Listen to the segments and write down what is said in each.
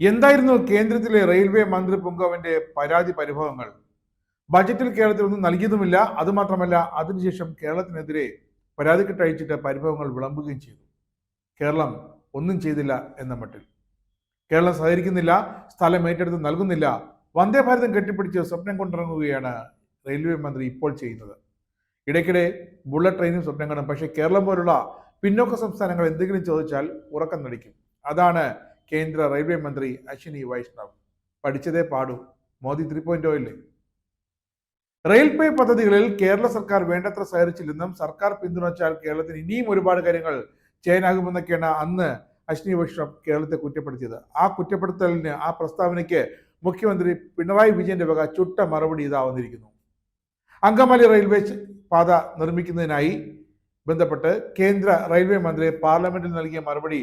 എന്തായിരുന്നു കേന്ദ്രത്തിലെ റെയിൽവേ മന്ത്രി പൊങ്കവന്റെ പരാതി പരിഭവങ്ങൾ? ബജറ്റിൽ കേരളത്തിൽ ഒന്നും നൽകിയതുമില്ല അതുമാത്രമല്ല അതിനുശേഷം കേരളത്തിനെതിരെ പരാതി അയച്ചിട്ട് പരിഭവങ്ങൾ വിളമ്പുകയും ചെയ്തു. കേരളം ഒന്നും ചെയ്തില്ല എന്ന മട്ടിൽ. കേരളം സഹകരിക്കുന്നില്ല സ്ഥലം ഏറ്റെടുത്ത് നൽകുന്നില്ല. വന്ദേ ഭാരതം കെട്ടിപ്പിടിച്ച് സ്വപ്നം കൊണ്ടിറങ്ങുകയാണ് റെയിൽവേ മന്ത്രി ഇപ്പോൾ ചെയ്യുന്നത്. ഇടയ്ക്കിടെ ബുള്ളറ്റ് ട്രെയിനും സ്വപ്നം കാണും. പക്ഷേ കേരളം പോലുള്ള പിന്നോക്ക സംസ്ഥാനങ്ങൾ എന്തെങ്കിലും ചോദിച്ചാൽ ഉറക്കം നടിക്കും. അതാണ് കേന്ദ്ര റെയിൽവേ മന്ത്രി അശ്വിനി വൈഷ്ണവ്. പഠിച്ചതേ പാടൂ. മോദി ത്രീ പോയിന്റ് ഇല്ലേ റെയിൽവേ പദ്ധതികളിൽ കേരള സർക്കാർ വേണ്ടത്ര സഹകരിച്ചില്ലെന്നും സർക്കാർ പിന്തുണച്ചാൽ കേരളത്തിന് ഇനിയും ഒരുപാട് കാര്യങ്ങൾ ചെയ്യാനാകുമെന്നൊക്കെയാണ് അന്ന് അശ്വിനി വൈഷ്ണവ് കേരളത്തെ കുറ്റപ്പെടുത്തിയത്. ആ കുറ്റപ്പെടുത്തലിന് ആ പ്രസ്താവനയ്ക്ക് മുഖ്യമന്ത്രി പിണറായി വിജയന്റെ വക ചുട്ട മറുപടി ഇതാ വന്നിരിക്കുന്നു. അങ്കമാലി റെയിൽവേ പാത നിർമ്മിക്കുന്നതിനായി ബന്ധപ്പെട്ട് കേന്ദ്ര റെയിൽവേ മന്ത്രി പാർലമെന്റിൽ നൽകിയ മറുപടി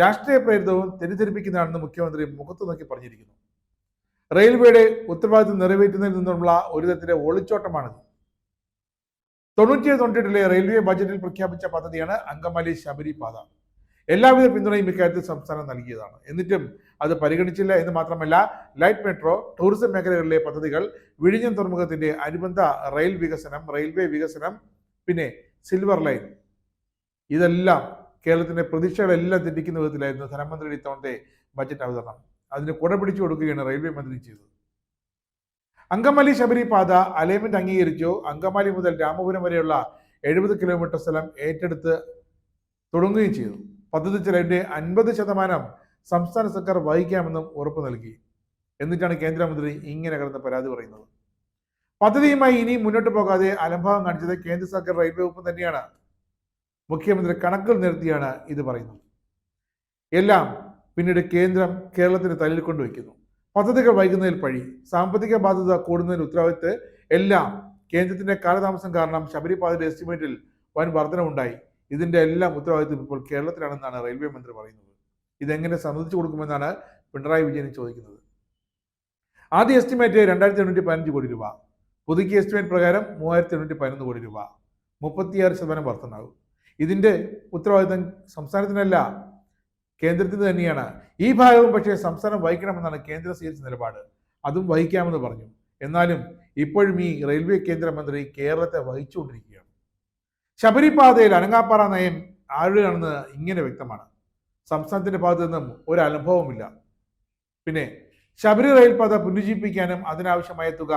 രാഷ്ട്രീയ പ്രേരിതവും തെറ്റിദ്ധരിപ്പിക്കുന്നതാണെന്ന് മുഖ്യമന്ത്രി മുഖത്ത് നോക്കി പറഞ്ഞിരിക്കുന്നു. റെയിൽവേയുടെ ഉത്തരവാദിത്വം നിറവേറ്റുന്നതിൽ നിന്നുള്ള ഒരു തരത്തിലെ ഒളിച്ചോട്ടമാണിത്. തൊണ്ണൂറ്റിയേഴ് തൊണ്ണൂറ്റെട്ടിലെ റെയിൽവേ ബജറ്റിൽ പ്രഖ്യാപിച്ച പദ്ധതിയാണ് അങ്കമാലി ശബരി പാത. എല്ലാവിധ പിന്തുണയും ഇക്കാര്യത്തിൽ സംസ്ഥാനം നൽകിയതാണ്. എന്നിട്ടും അത് പരിഗണിച്ചില്ല എന്ന് മാത്രമല്ല ലൈറ്റ് മെട്രോ ടൂറിസം മേഖലകളിലെ പദ്ധതികൾ വിഴിഞ്ഞം തുറമുഖത്തിന്റെ അനുബന്ധ റെയിൽ വികസനം റെയിൽവേ വികസനം പിന്നെ സിൽവർ ലൈൻ. ഇതെല്ലാം കേരളത്തിന്റെ പ്രതീക്ഷകളെല്ലാം തെറ്റിക്കുന്ന വിധത്തിലായിരുന്നു ധനമന്ത്രിയുടെ ഇത്തവണത്തെ ബജറ്റ് അവതരണം. അതിന് കുട പിടിച്ചു കൊടുക്കുകയാണ് റെയിൽവേ മന്ത്രി ചെയ്തത്. അങ്കമാലി ശബരി പാത അലൈൻമെന്റ് അംഗീകരിച്ചു. അങ്കമാലി മുതൽ രാമപുരം വരെയുള്ള എഴുപത് കിലോമീറ്റർ സ്ഥലം ഏറ്റെടുത്ത് തുടങ്ങുകയും ചെയ്തു. പദ്ധതി ചെലവിന്റെ അൻപത് ശതമാനം സംസ്ഥാന സർക്കാർ വഹിക്കാമെന്നും ഉറപ്പ് നൽകി. എന്നിട്ടാണ് കേന്ദ്രമന്ത്രി ഇങ്ങനെ കിടന്ന് പരാതി പറയുന്നത്. പദ്ധതിയുമായി ഇനി മുന്നോട്ട് പോകാതെ അലംഭാവം കാണിച്ചത് കേന്ദ്ര സർക്കാർ റെയിൽവേ വകുപ്പ് തന്നെയാണ്. മുഖ്യമന്ത്രി കണക്കിൽ നിരത്തിയാണ് ഇത് പറയുന്നത്. എല്ലാം പിന്നീട് കേന്ദ്രം കേരളത്തിന് തലയിൽ കൊണ്ടുവയ്ക്കുന്നു. പദ്ധതികൾ വൈകുന്നതിൽ പഴി സാമ്പത്തിക ബാധ്യത കൂടുന്നതിന് ഉത്തരവാദിത്ത് എല്ലാം കേന്ദ്രത്തിന്റെ കാലതാമസം കാരണം ശബരിപാതയുടെ എസ്റ്റിമേറ്റിൽ വൻ വർധനമുണ്ടായി ഇതിന്റെ എല്ലാം ഉത്തരവാദിത്വം ഇപ്പോൾ കേരളത്തിലാണെന്നാണ് റെയിൽവേ മന്ത്രി പറയുന്നത്. ഇതെങ്ങനെ സമ്മതിച്ചു കൊടുക്കുമെന്നാണ് പിണറായി വിജയൻ ചോദിക്കുന്നത്. ആദ്യ എസ്റ്റിമേറ്റ് രണ്ടായിരത്തി എണ്ണൂറ്റി പതിനഞ്ച് കോടി രൂപ. പുതുക്കിയ എസ്റ്റിമേറ്റ് പ്രകാരം മൂവായിരത്തി എണ്ണൂറ്റി പതിനൊന്ന് കോടി രൂപ. മുപ്പത്തിയാറ് ശതമാനം വർധനാവും. ഇതിന്റെ ഉത്തരവാദിത്തം സംസ്ഥാനത്തിനല്ല കേന്ദ്രത്തിന് തന്നെയാണ്. ഈ ഭാഗവും പക്ഷേ സംസ്ഥാനം വഹിക്കണമെന്നാണ് കേന്ദ്ര സ്വീകരിച്ച നിലപാട്. അതും വഹിക്കാമെന്ന് പറഞ്ഞു. എന്നാലും ഇപ്പോഴും ഈ റെയിൽവേ കേന്ദ്രമന്ത്രി കേരളത്തെ വഹിച്ചുകൊണ്ടിരിക്കുകയാണ്. ശബരിപാതയിൽ അനങ്ങാപ്പാറ നയം ആരുടെയാണെന്ന് ഇങ്ങനെ വ്യക്തമാണ്. സംസ്ഥാനത്തിന്റെ ഭാഗത്തു നിന്നും ഒരു അനുഭവമില്ല പിന്നെ ശബരി റെയിൽപാത പുനരുജ്ജീവിപ്പിക്കാനും അതിനാവശ്യമായ തുക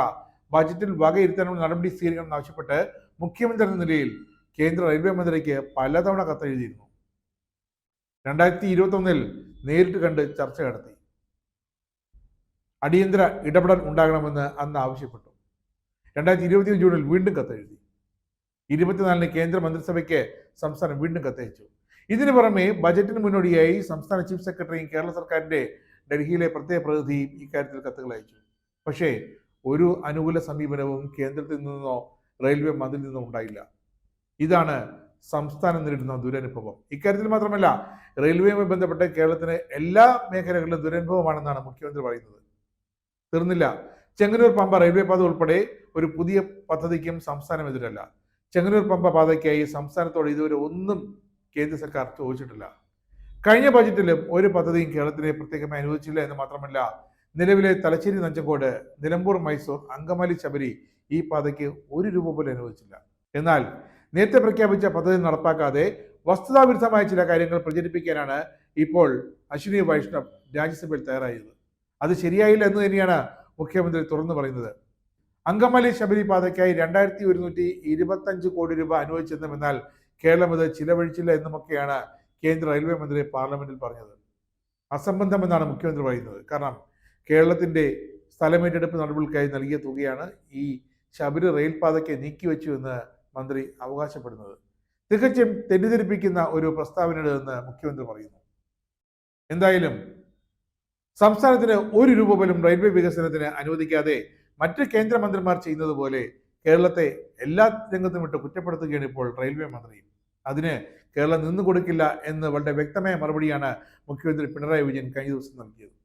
ബജറ്റിൽ വകയിരുത്താനും നടപടി സ്വീകരിക്കണം ആവശ്യപ്പെട്ട് മുഖ്യമന്ത്രി എന്ന നിലയിൽ കേന്ദ്ര റെയിൽവേ മന്ത്രിക്ക് പലതവണ കത്തെഴുതിയിരുന്നു. രണ്ടായിരത്തി ഇരുപത്തൊന്നിൽ നേരിട്ട് കണ്ട് ചർച്ച നടത്തി. അടിയന്തര ഇടപെടൽ ഉണ്ടാകണമെന്ന് അന്ന് ആവശ്യപ്പെട്ടു. രണ്ടായിരത്തി ഇരുപത്തി ജൂണിൽ വീണ്ടും കത്തെഴുതി. ഇരുപത്തിനാലിന് കേന്ദ്ര മന്ത്രിസഭയ്ക്ക് സംസ്ഥാനം വീണ്ടും കത്തയച്ചു. ഇതിനു പുറമെ ബജറ്റിന് മുന്നോടിയായി സംസ്ഥാന ചീഫ് സെക്രട്ടറിയും കേരള സർക്കാരിന്റെ ഡൽഹിയിലെ പ്രത്യേക പ്രതിനിധിയും ഇക്കാര്യത്തിൽ കത്തുകൾ അയച്ചു. പക്ഷേ ഒരു അനുകൂല സമീപനവും കേന്ദ്രത്തിൽ നിന്നോ റെയിൽവേ മന്ത്രിയിൽ നിന്നോ ഉണ്ടായില്ല. ഇതാണ് സംസ്ഥാനം നേരിടുന്ന ദുരനുഭവം. ഇക്കാര്യത്തിൽ മാത്രമല്ല റെയിൽവേയുമായി ബന്ധപ്പെട്ട് കേരളത്തിന് എല്ലാ മേഖലകളിലും ദുരനുഭവമാണെന്നാണ് മുഖ്യമന്ത്രി പറയുന്നത്. തീർന്നില്ല. ചെങ്ങന്നൂർ പമ്പ റെയിൽവേ പാത ഉൾപ്പെടെ ഒരു പുതിയ പദ്ധതിക്കും സംസ്ഥാനം എതിരല്ല. ചെങ്ങന്നൂർ പമ്പ പാതയ്ക്കായി സംസ്ഥാനത്തോട് ഇതുവരെ ഒന്നും കേന്ദ്ര സർക്കാർ ചോദിച്ചിട്ടില്ല. കഴിഞ്ഞ ബജറ്റിലും ഒരു പദ്ധതിയും കേരളത്തിന് പ്രത്യേകമായി അനുവദിച്ചില്ല എന്ന് മാത്രമല്ല നിലവിലെ തലശ്ശേരി നഞ്ചങ്കോട് നിലമ്പൂർ മൈസൂർ അങ്കമാലി ശബരി ഈ പാതയ്ക്ക് ഒരു രൂപ പോലും അനുവദിച്ചില്ല. എന്നാൽ നേരത്തെ പ്രഖ്യാപിച്ച പദ്ധതി നടപ്പാക്കാതെ വസ്തുതാവിരുദ്ധമായ ചില കാര്യങ്ങൾ പ്രചരിപ്പിക്കാനാണ് ഇപ്പോൾ അശ്വിനി വൈഷ്ണവ് രാജ്യസഭയിൽ തയ്യാറായത് അത് ശരിയായില്ല എന്ന് തന്നെയാണ് മുഖ്യമന്ത്രി തുറന്നു പറയുന്നത്. അങ്കമാലി ശബരി പാതയ്ക്കായി രണ്ടായിരത്തി ഒരുന്നൂറ്റി ഇരുപത്തഞ്ച് കോടി രൂപ അനുവദിച്ചെന്നും എന്നാൽ കേരളം ഇത് ചിലവഴിച്ചില്ല എന്നുമൊക്കെയാണ് കേന്ദ്ര റെയിൽവേ മന്ത്രി പാർലമെന്റിൽ പറഞ്ഞത്. അസംബന്ധമെന്നാണ് മുഖ്യമന്ത്രി പറയുന്നത്. കാരണം കേരളത്തിന്റെ സ്ഥലമേറ്റെടുപ്പ് നടപടികൾക്കായി നൽകിയ തുകയാണ് ഈ ശബരി റെയിൽ പാതയ്ക്ക് നീക്കിവെച്ചു എന്ന് മന്ത്രി അവകാശപ്പെടുന്നത്. തികച്ചും തെറ്റിദ്ധരിപ്പിക്കുന്ന ഒരു പ്രസ്താവനയുടെ എന്ന് മുഖ്യമന്ത്രി പറയുന്നു. എന്തായാലും സംസ്ഥാനത്തിന് ഒരു രൂപ പോലും റെയിൽവേ വികസനത്തിന് അനുവദിക്കാതെ മറ്റ് കേന്ദ്രമന്ത്രിമാർ ചെയ്യുന്നത് പോലെ കേരളത്തെ എല്ലാ രംഗത്തും ഇട്ട് കുറ്റപ്പെടുത്തുകയാണ് ഇപ്പോൾ റെയിൽവേ മന്ത്രി. അതിന് കേരളം നിന്നു കൊടുക്കില്ല എന്ന് വളരെ വ്യക്തമായ മറുപടിയാണ് മുഖ്യമന്ത്രി പിണറായി വിജയൻ കഴിഞ്ഞ ദിവസം നൽകിയത്.